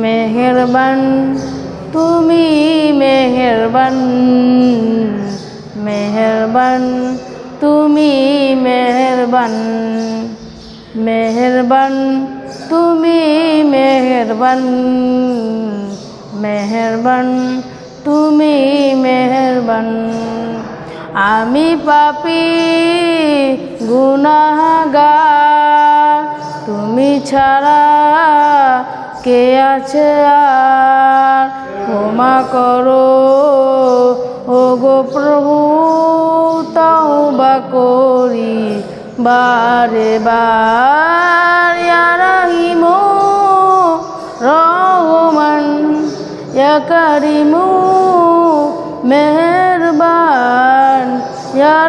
মেহেরবান তুমি মেহেরবান মেহেরবান তুমি মেহেরবান মেহেরবান তুমি মেহেরবান মেহেরবান তুমি মেহেরবান আমি পাপি গুনাহগার ছাড়া কে আছে আর? ক্ষমা করো। ও গো প্রভু, তাও বা করি বারে বার। ইয়া রাহিমু রহমান ইয়া মেহরবান। ইয়া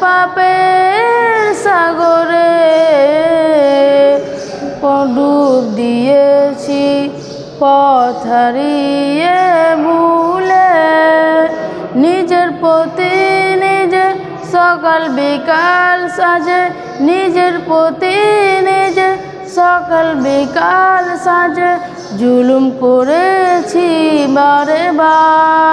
পাপের সাগরে ডুব দিয়েছি, পথ ভুলে। নিজের প্রতি নিজে সকাল বিকাল সাজে। নিজের প্রতি নিজে সকাল বিকাল সাজে। জুলুম করেছি বারে বার।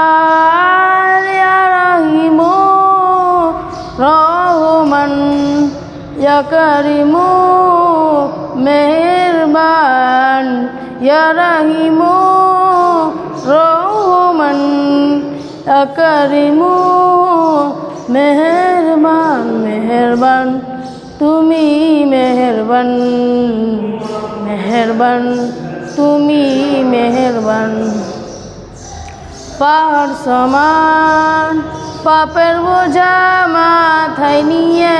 ইয়া কারিমু মেহরবান ইয়া রাহিমু রহমান ইয়া কারিমু মেহরবান মেহরবান তুমি মেহরবান মেহরবান তুমি মেহরবান পাহাড় সমান, পাপের বোঝা মাথায় নিয়ে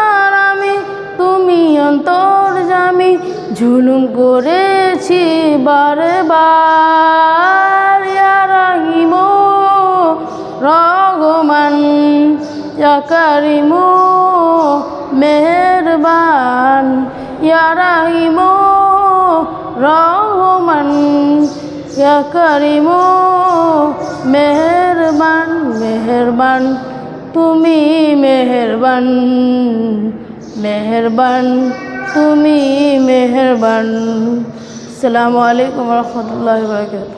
ঝুলুম করেছি বারে বার ইয়া রাহিমু কারিমু, মেহরবান রাহিমু, রহমান কারিমু, মেহরবান মেহরবান, তুমি মেহরবান মেহরবান। তুমি মেহরবান। আসসালামু আলাইকুম রহমতুল্লাহ বরকাত